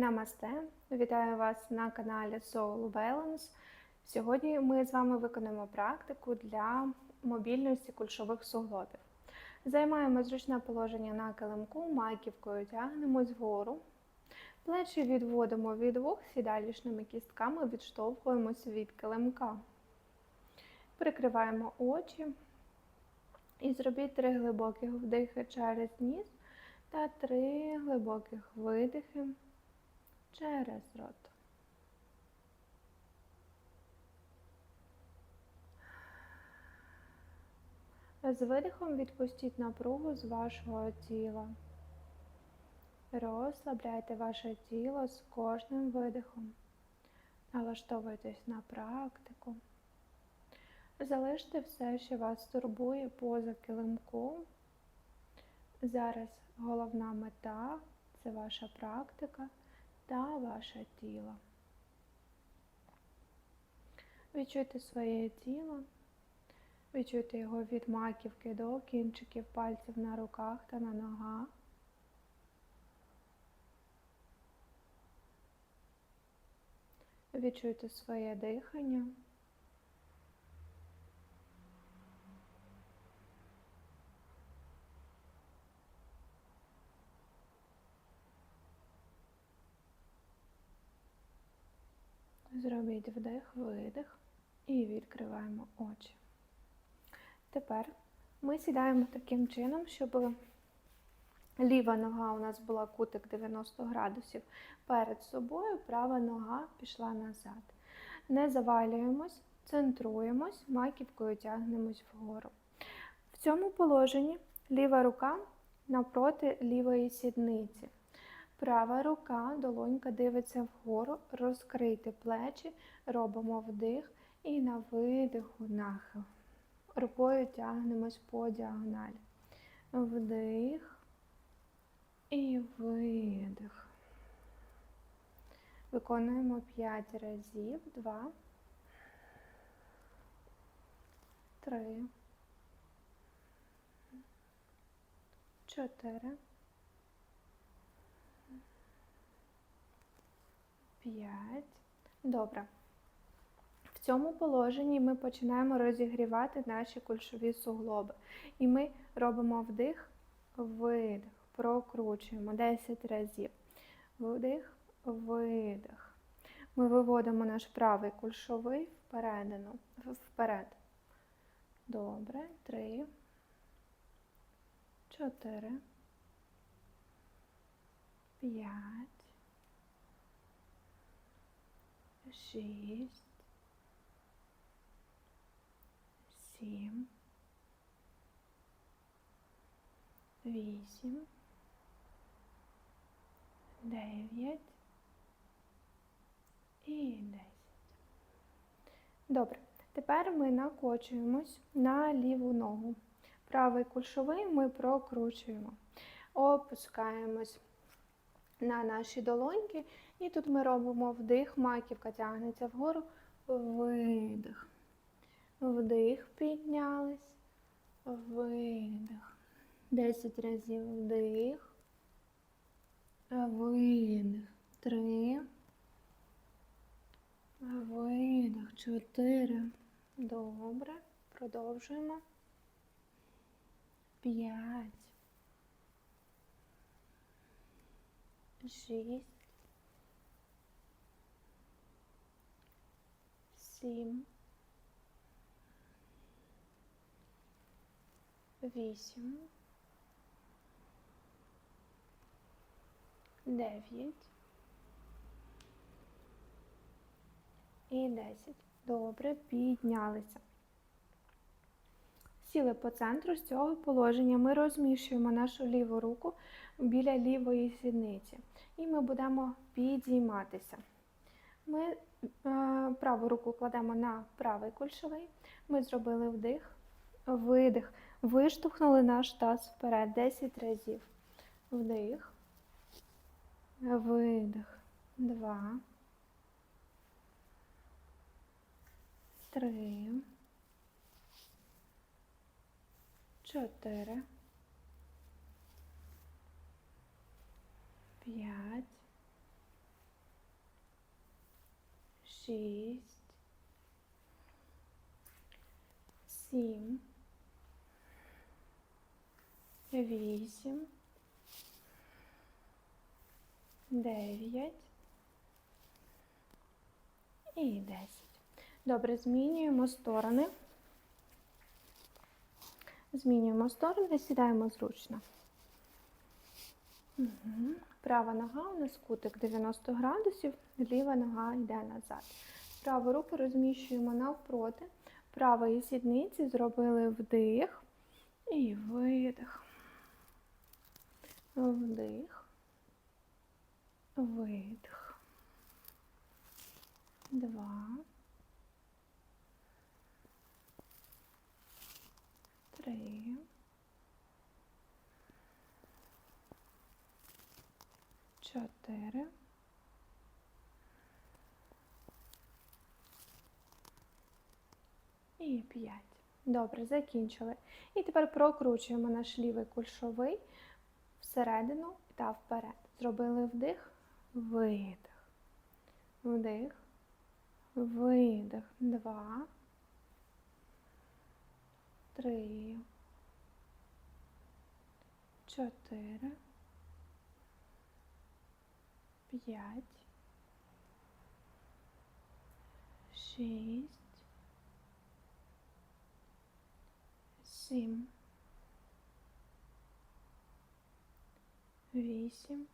Намасте! Вітаю вас на каналі Soul Balance. Сьогодні ми з вами виконуємо практику для мобільності кульшових суглобів. Займаємо зручне положення на килимку, маківкою тягнемось вгору. Плечі відводимо від вух, сідалішними кістками відштовхуємося від килимка. Прикриваємо очі і зробіть три глибоких вдихи через ніс та три глибоких видихи через рот. З видихом відпустіть напругу з вашого тіла. Розслабляйте ваше тіло з кожним видихом. Налаштовуйтесь на практику. Залиште все, що вас турбує поза килимком. Зараз головна мета це ваша практика та ваше тіло. Відчуйте своє тіло, відчуйте його від маківки до кінчиків пальців на руках та на ногах. Відчуйте своє дихання. Зробіть вдих, видих і відкриваємо очі. Тепер ми сідаємо таким чином, щоб ліва нога у нас була кутик 90 градусів перед собою, права нога пішла назад. Не завалюємось, центруємось, маківкою тягнемось вгору. В цьому положенні ліва рука навпроти лівої сідниці. Права рука, долонька дивиться вгору, розкрийте плечі, робимо вдих і на видиху нахил. Рукою тягнемось по діагоналі. Вдих і видих. Виконуємо 5 разів. 2, 3, 4, П'ять. Добре. В цьому положенні ми починаємо розігрівати наші кульшові суглоби. І ми робимо вдих, видих, прокручуємо 10 разів. Вдих, видих. Ми виводимо наш правий кульшовий впередину, вперед. Добре. Три. Чотири. П'ять. Шість, сім, вісім, дев'ять і десять. Добре. Тепер ми накочуємось на ліву ногу. Правий кульшовий ми прокручуємо. Опускаємось на наші долоньки. І тут ми робимо вдих, маківка тягнеться вгору, видих. Вдих, піднялись, видих. Десять разів вдих, видих. Три. Видих. Чотири. Добре. Продовжуємо. П'ять. шість, сім, вісім, дев'ять і десять. Добре, піднялися. Сіли по центру з цього положення ми розміщуємо нашу ліву руку біля лівої сідниці. І ми будемо підійматися. Ми е, праву руку кладемо на правий кульшовий. Ми зробили вдих, видих, виштовхнули наш таз вперед 10 разів. Вдих, видих, два, три. чотири, п'ять, шість, сім, вісім, дев'ять і десять. Добре, змінюємо сторони. Змінюємо сторони, сідаємо зручно. Угу. Права нога у нас кутик 90 градусів, ліва нога йде назад. Праву руку розміщуємо навпроти. Правої сідниці зробили вдих і видих. Вдих. Видих. Два. Три. Чотири. І п'ять. Добре, закінчили. І тепер прокручуємо наш лівий кульшовий всередину та вперед. Зробили вдих, видих. Вдих, видих. Два. Три. Чотири. П'ять. Шість. Сім. Вісім.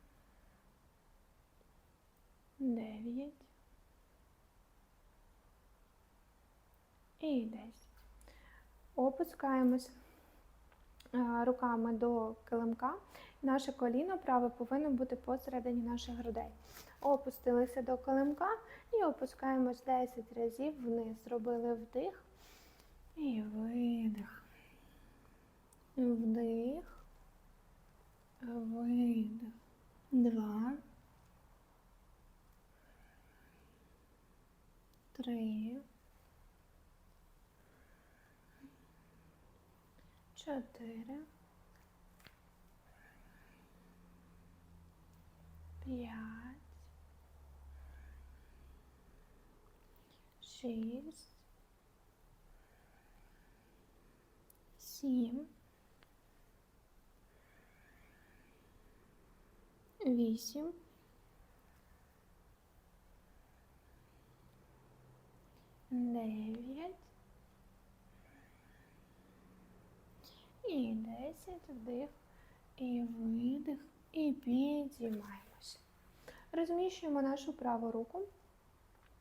Дев'ять. І десять. Опускаємось е, руками до килимка. Наше коліно праве повинно бути посередині наших грудей. Опустилися до килимка і опускаємось 10 разів вниз. Зробили вдих і видих. Вдих. Видих. Два. Три. Чотири. П'ять. Шість. Сім. Вісім. Дев'ять. І десять вдих, і видих, і підіймаємося. Розміщуємо нашу праву руку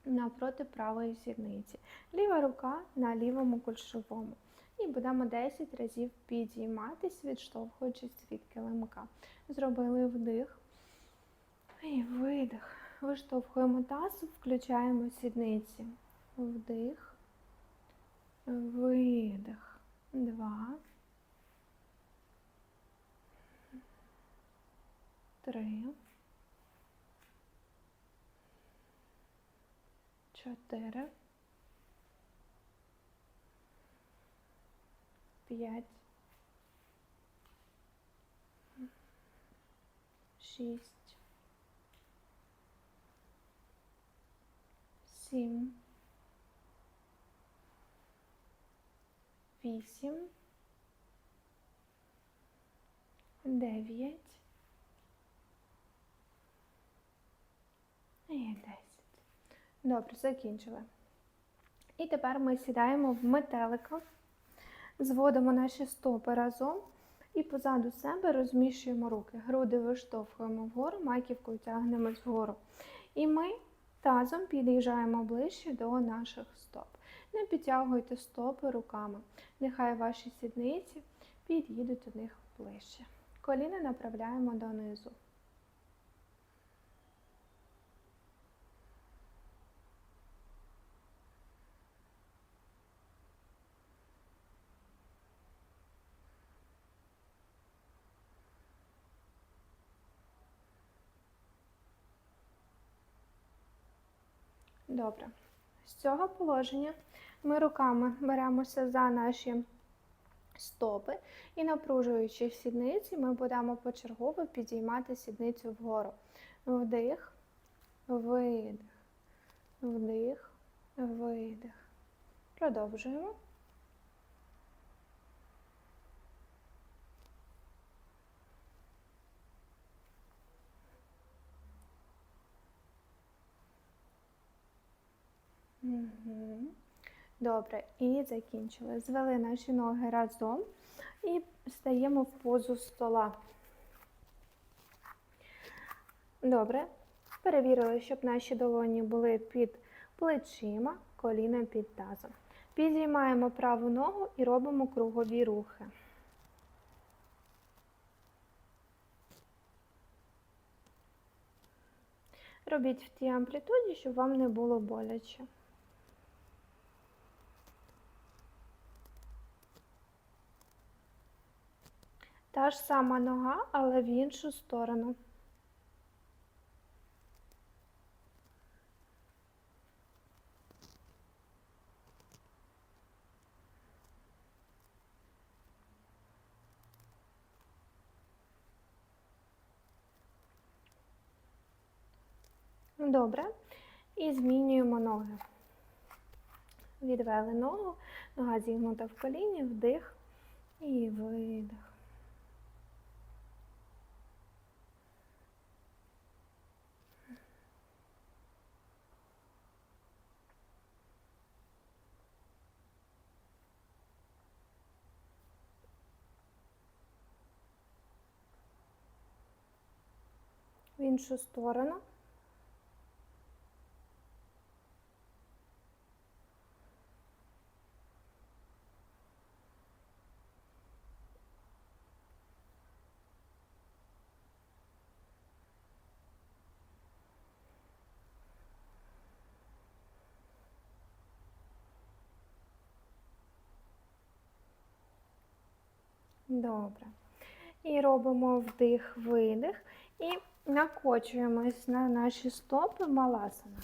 навпроти правої сідниці. Ліва рука на лівому кульшовому. І будемо 10 разів підійматись, відштовхуючись від килимка. Зробили вдих і видих. Виштовхуємо таз, включаємо сідниці. Вдих, видих. Два. Три. Чотири. П'ять. Шість. Сім. Вісім. Дев'ять. І 10. Добре, закінчили. І тепер ми сідаємо в метелика, зводимо наші стопи разом і позаду себе розміщуємо руки. Груди виштовхуємо вгору, маківкою тягнемось вгору. І ми тазом під'їжджаємо ближче до наших стоп. Не підтягуйте стопи руками. Нехай ваші сідниці під'їдуть до них ближче. Коліна направляємо донизу. Добре. З цього положення ми руками беремося за наші стопи і, напружуючи сідниці, ми будемо почергово підіймати сідницю вгору. Вдих, видих, Вдих, видих. Продовжуємо. Добре, і закінчили. Звели наші ноги разом і стаємо в позу стола. Добре. Перевірили, щоб наші долоні були під плечима, коліна під тазом. Підіймаємо праву ногу і робимо кругові рухи. Робіть в тій амплітуді, щоб вам не було боляче. Та ж сама нога, але в іншу сторону. Добре. І змінюємо ноги. Відвели ногу, нога зігнута в коліні, вдих і видих. В іншу сторону. Добре. І робимо вдих, видих. І накочуємось на наші стопи маласана.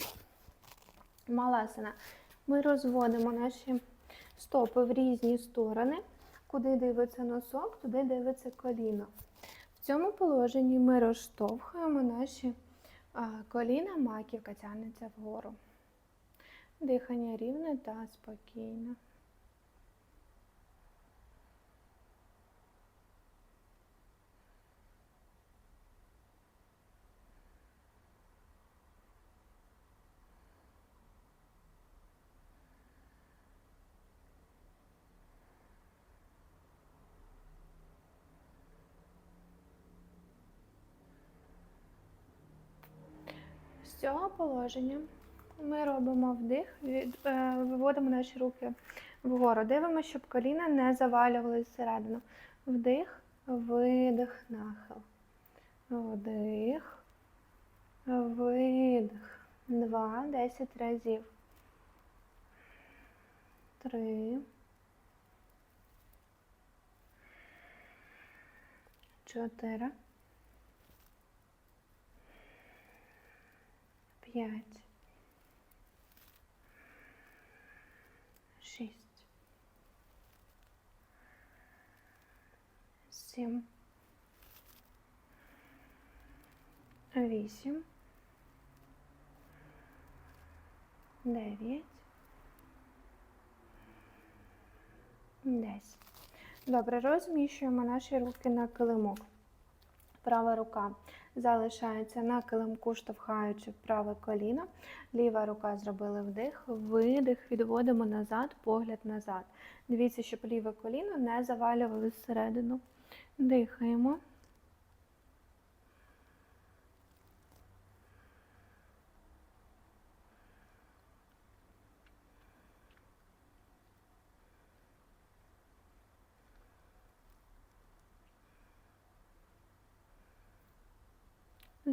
Маласана. Ми розводимо наші стопи в різні сторони. Куди дивиться носок, туди дивиться коліно. В цьому положенні ми розштовхуємо наші коліна, маківка тягнеться вгору. Дихання рівне та спокійне. З цього положення ми робимо вдих, е, виводимо наші руки вгору. Дивимося, щоб коліна не завалювалися всередину. Вдих, видих, нахил. Вдих, видих. Два, десять разів. Три. Чотири. П'ять. Шість. Сім. Вісім. Дев'ять. Десять. Добре, розміщуємо наші руки на килимок. Права рука залишається на килимку, штовхаючи праве коліно. Ліва рука зробили вдих, видих, відводимо назад, погляд назад. Дивіться, щоб ліве коліно не завалювали всередину. Дихаємо.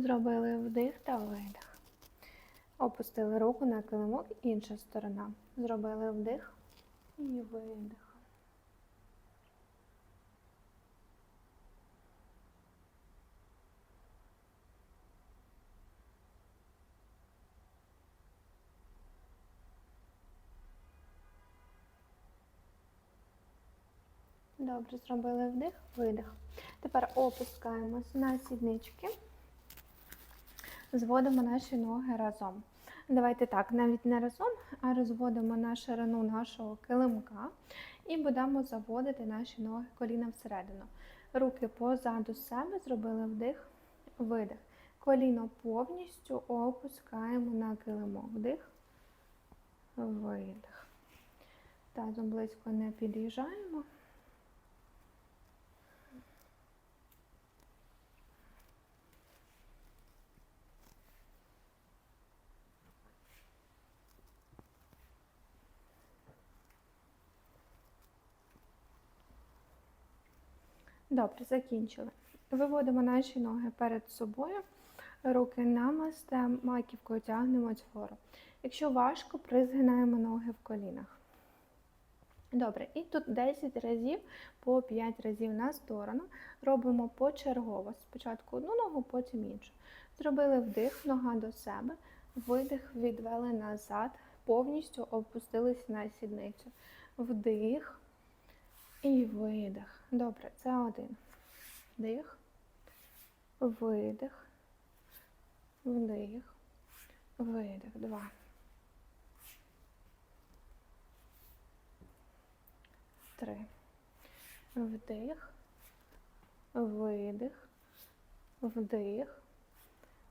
Зробили вдих та видих. Опустили руку на килимок, інша сторона. Зробили вдих і видих. Добре, зробили вдих, видих. Тепер опускаємось на сіднички. Зводимо наші ноги разом. Давайте так, навіть не разом, а розводимо на ширину нашого килимка і будемо заводити наші ноги коліна всередину. Руки позаду себе, зробили вдих, видих. Коліно повністю опускаємо на килимок. Вдих, видих. Тазом близько не під'їжджаємо. Добре, закінчили. Виводимо наші ноги перед собою, руки намасте, маківкою тягнемо вгору. Якщо важко, призгинаємо ноги в колінах. Добре, і тут 10 разів по 5 разів на сторону. Робимо почергово. Спочатку одну ногу, потім іншу. Зробили вдих, нога до себе, видих, відвели назад, повністю опустились на сідницю. Вдих і видих. Добре, це один. Вдих, видих, вдих, видих. Два. Три. Вдих, видих, вдих,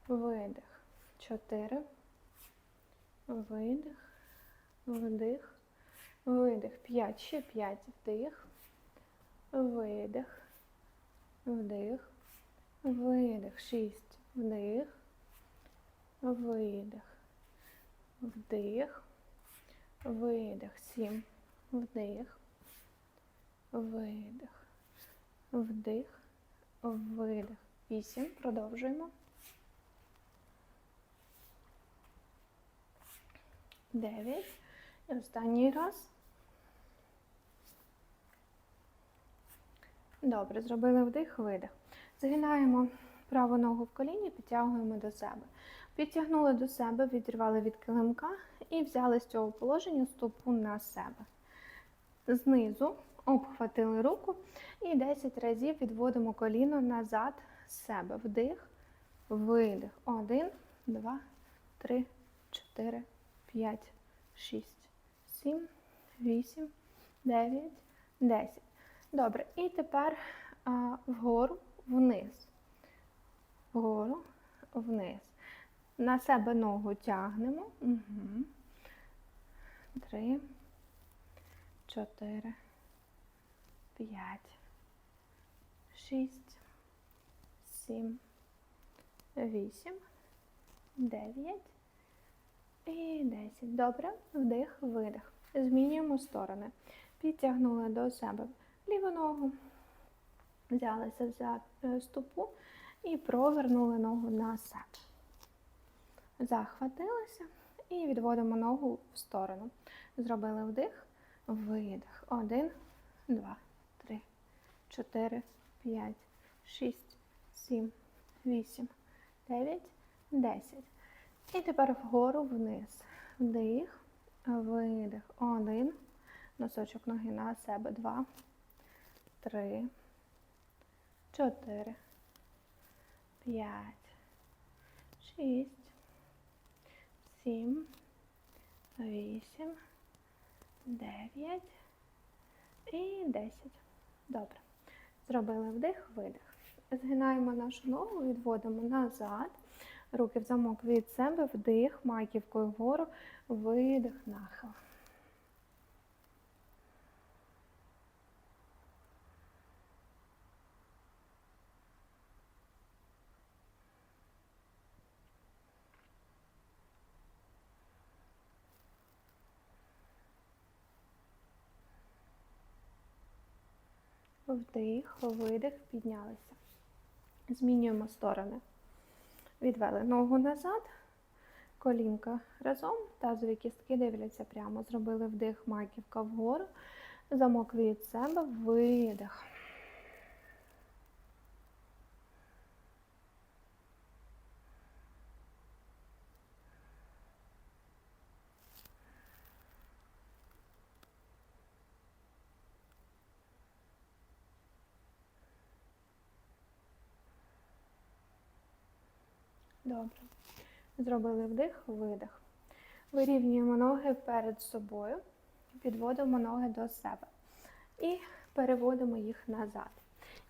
видих. Чотири. Видих, вдих, видих. П'ять. Ще п'ять. Вдих, видих, вдих, видих. Шість. Вдих, видих, вдих, видих. Сім. Вдих, видих, вдих, видих. Вісім. Продовжуємо. Дев'ять. І останній раз. Добре, зробили вдих, видих. Згинаємо праву ногу в коліні, підтягуємо до себе. Підтягнули до себе, відірвали від килимка і взяли з цього положення стопу на себе. Знизу обхватили руку і 10 разів відводимо коліно назад з себе. Вдих, видих. Один, два, три, чотири, п'ять, шість, сім, вісім, дев'ять, десять. Добре, і тепер а, вгору, вниз. Вгору, вниз. На себе ногу тягнемо. Угу. Три, чотири, п'ять, шість, сім, вісім, дев'ять і десять. Добре, вдих, видих. Змінюємо сторони. Підтягнули до себе ліву ногу, взялися за е, стопу і провернули ногу на себе. Захватилися і відводимо ногу в сторону. Зробили вдих, видих. Один, два, три, чотири, п'ять, шість, сім, вісім, дев'ять, десять. І тепер вгору вниз. Вдих, видих. Один. Носочок ноги на себе. Два, три, чотири, п'ять, шість, сім, вісім, дев'ять і десять. Добре. Зробили вдих, видих. Згинаємо нашу ногу, відводимо назад. Руки в замок від себе, вдих, маківкою вгору, видих, нахил. Вдих, видих, піднялися. Змінюємо сторони. Відвели ногу назад, колінка разом, тазові кістки дивляться прямо. Зробили вдих, маківка вгору, замок від себе, видих. Добре. Зробили вдих, видих. Вирівнюємо ноги перед собою, підводимо ноги до себе і переводимо їх назад.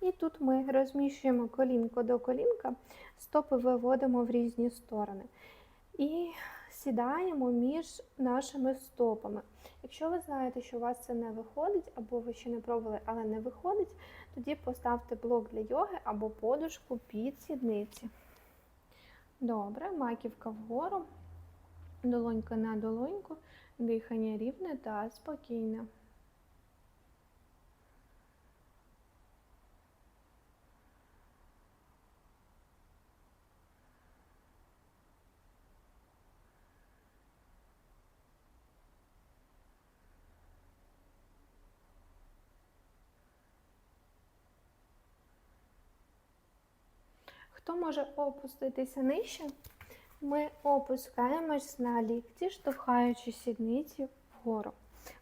І тут ми розміщуємо колінко до колінка, стопи виводимо в різні сторони. І сідаємо між нашими стопами. Якщо ви знаєте, що у вас це не виходить, або ви ще не пробували, але не виходить, тоді поставте блок для йоги або подушку під сідниці. Добре, маківка вгору, долонька на долоньку, дихання рівне та спокійне. Може опуститися нижче, ми опускаємось на лікті, штовхаючи сідниці вгору.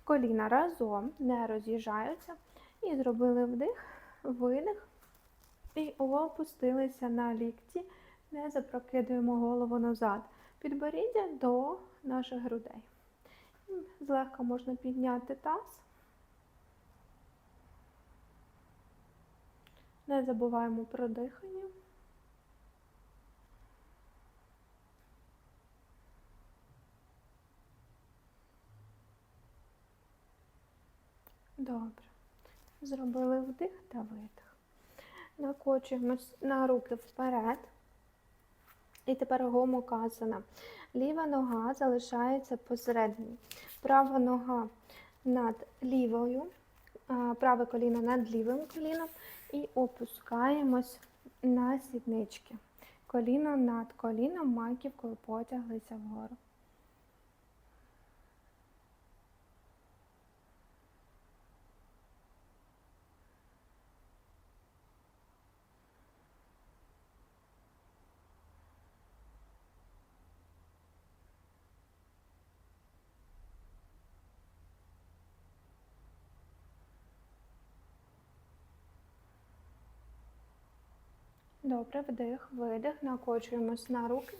Коліна разом не роз'їжджаються. І зробили вдих, видих. І опустилися на лікті, не запрокидуємо голову назад. Підборіддя до наших грудей. Злегка можна підняти таз. Не забуваємо про дихання. Добре. Зробили вдих та видих. Накочуємось на руки вперед. І тепер гомоказана. Ліва нога залишається посередині. Права нога над лівою, праве коліно над лівим коліном. І опускаємось на сіднички. Коліно над коліном, маківкою потяглися вгору. Добре, вдих, видих, накочуємось на руки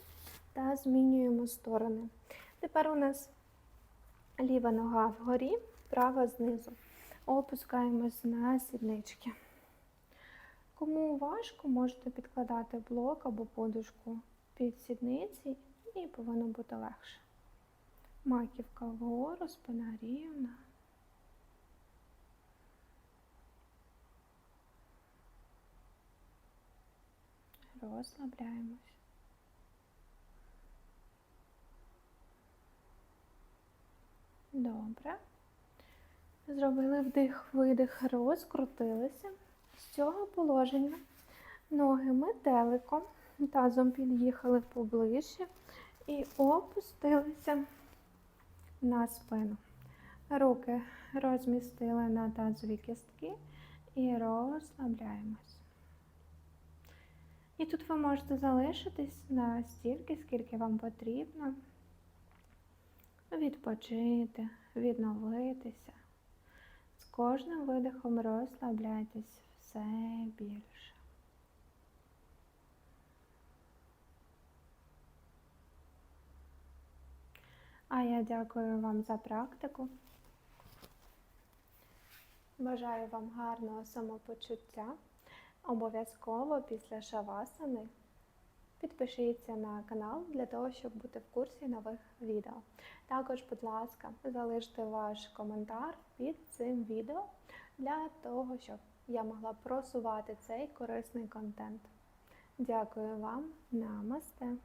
та змінюємо сторони. Тепер у нас ліва нога вгорі, права знизу. Опускаємось на сіднички. Кому важко, можете підкладати блок або подушку під сідниці і повинно бути легше. Маківка вгору, спина рівна. Розслабляємось. Добре. Зробили вдих, видих, розкрутилися. З цього положення ноги метеликом, тазом під'їхали поближче і опустилися на спину. Руки розмістили на тазові кістки і розслабляємось. І тут ви можете залишитись на стільки, скільки вам потрібно, відпочити, відновитися. З кожним видихом розслабляйтесь все більше. А я дякую вам за практику. Бажаю вам гарного самопочуття. Обов'язково після шавасани підпишіться на канал для того, щоб бути в курсі нових відео. Також, будь ласка, залиште ваш коментар під цим відео для того, щоб я могла просувати цей корисний контент. Дякую вам, намасте!